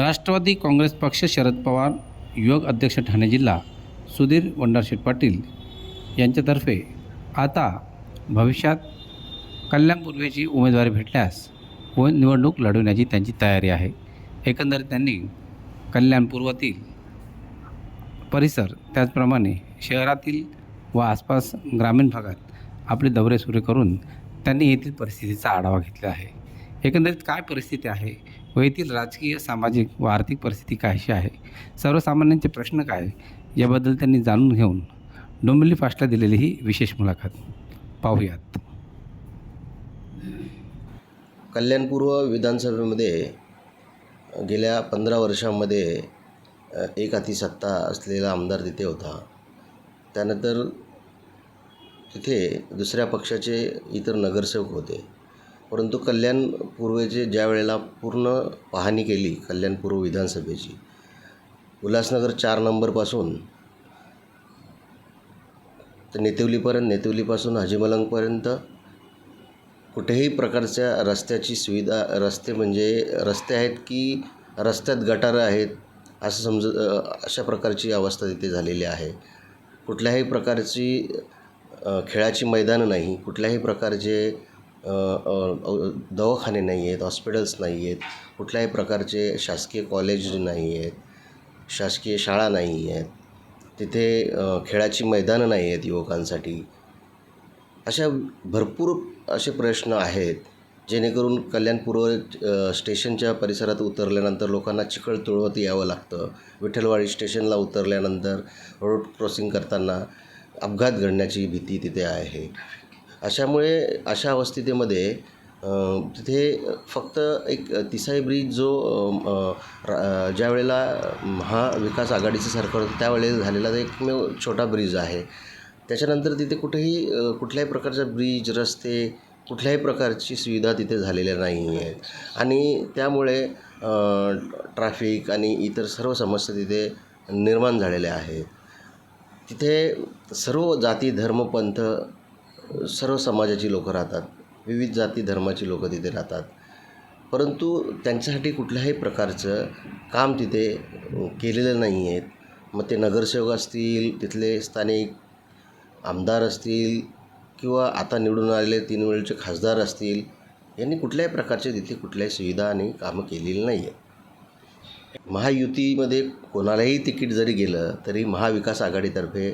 राष्ट्रवादी काँग्रेस पक्ष शरद पवार युवक अध्यक्ष ठाणे जिल्हा सुधीर वंडारशेठ पाटील यांच्यातर्फे आता भविष्यात कल्याणपूर्वेची उमेदवारी भेटल्यास व निवडणूक लढवण्याची त्यांची तयारी आहे. एकंदरीत त्यांनी कल्याणपूर्वातील परिसर त्याचप्रमाणे शहरातील व आसपास ग्रामीण भागात आपले दौरे सुरू करून त्यांनी येथील परिस्थितीचा आढावा घेतला आहे. एकंदरीत काय परिस्थिती आहे? व येथील राजकीय सामाजिक व आर्थिक परिस्थिती कायशी आहे? सर्वसामान्यांचे प्रश्न काय याबद्दल त्यांनी जाणून घेऊन डोंबिवली फास्टला दिलेली ही विशेष मुलाखत. पाहूयात. कल्याणपूर्व विधानसभेमध्ये गेल्या पंधरा वर्षामध्ये एक हाती सत्ता असलेला आमदार तिथे होता. त्यानंतर तिथे दुसऱ्या पक्षाचे इतर नगरसेवक होते. परंतु कल्याण पूर्वेचे ज्या वेळेला पूर्ण पाहणी केली कल्याण पूर्व विधानसभेची उल्हासनगर चार नंबरपासून तर नेतिवलीपर्यंत नेतिवलीपासून हाजीमलंगपर्यंत कुठेही प्रकारच्या रस्त्याची सुविधा रस्ते म्हणजे रस्ते आहेत की रस्त्यात गटारं आहेत असं समज अशा प्रकारची अवस्था तिथे झालेली आहे. कुठल्याही प्रकारची खेळाची मैदानं नाही कुठल्याही प्रकारचे दवाखाने नाही आहेत हॉस्पिटल्स नाही आहेत कुठल्याही प्रकारचे शासकीय कॉलेज नाही आहेत शासकीय शाळा नाही आहेत तिथे खेळाची मैदानं नाही आहेत युवकांसाठी. अशा भरपूर असे प्रश्न आहेत जेणेकरून कल्याणपूर्व स्टेशनच्या परिसरात उतरल्यानंतर लोकांना चिखळ तुळवत यावं लागतं. विठ्ठलवाडी स्टेशनला उतरल्यानंतर रोड क्रॉसिंग करताना अपघात घडण्याची भीती तिथे आहे. अशामुळे अशा अवस्थेमध्ये तिथे फक्त एक तिसाई ब्रिज जो रा- ज्या वेळेला महाविकास आघाडीचं सरकार होतं त्यावेळेला झालेला एकमेव छोटा ब्रिज आहे. त्याच्यानंतर तिथे कुठेही कुठल्याही प्रकारचा ब्रिज रस्ते कुठल्याही प्रकारची सुविधा तिथे झालेल्या नाही आहेत. आणि त्यामुळे ट्रॅफिक आणि इतर सर्व समस्या तिथे निर्माण झालेल्या आहेत. तिथे सर्व जाती धर्म पंथ सर्व समाजाची लोकं राहतात. विविध जाती धर्माची लोकं तिथे राहतात. परंतु त्यांच्यासाठी कुठल्याही प्रकारचं काम तिथे केलेलं नाही आहेत. मग ते नगरसेवक असतील तिथले स्थानिक आमदार असतील किंवा आता निवडून आलेले तीन वेळचे खासदार असतील यांनी कुठल्याही प्रकारचे तिथे कुठल्याही सुविधा आणि कामं केलेली नाही आहेत. महायुतीमध्ये कोणालाही तिकीट जरी गेलं तरी महाविकास आघाडीतर्फे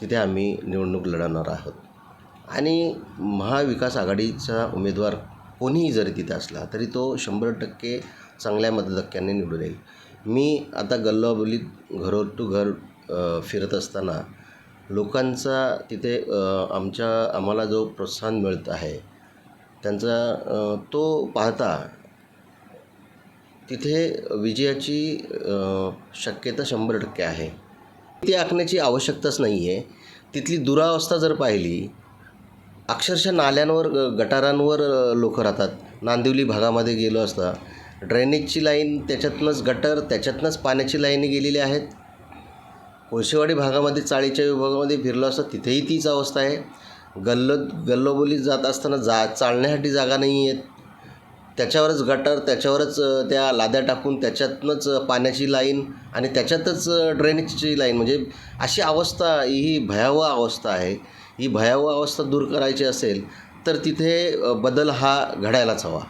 तिथे आम्ही निवडणूक लढवणार आहोत. आणि महाविकास आघाडीचा उमेदवार कोणीही जरी तिथे असला तरी तो शंभर टक्के चांगल्या मतधक्क्याने निवडून येईल. मी आता गल्लाबोलीत घरो टू घर फिरत असताना लोकांचा तिथे आमच्या आम्हाला जो प्रोत्साहन मिळत आहे त्यांचा तो पाहता तिथे विजयाची शक्यता शंभर टक्के आहे. ती आखण्याची आवश्यकताच नाही आहे तिथली दुरावस्था जर पाहिली अक्षरशः नाल्यांवर गटारांवर लोक राहतात. नांदिवली भागामध्ये गेलो असता ड्रेनेजची लाईन त्याच्यातनंच गटर त्याच्यातनंच पाण्याची लाईनी गेलेली आहेत. कोळशेवाडी भागामध्ये चाळीच्या विभागामध्ये फिरलो असता तिथेही तीच अवस्था आहे. गल्लो गल्लोबोली जात असताना जा चालण्यासाठी जागा नाही आहेत. त्याच्यावरच गटर त्याच्यावरच त्या लाद्या टाकून त्याच्यातनंच पाण्याची लाईन आणि त्याच्यातच ड्रेनेजची लाईन म्हणजे अशी अवस्था ही भयावह अवस्था आहे. ही भयावह अवस्था दूर करायची असेल तर तिथे बदल हा घडायलाच हवा.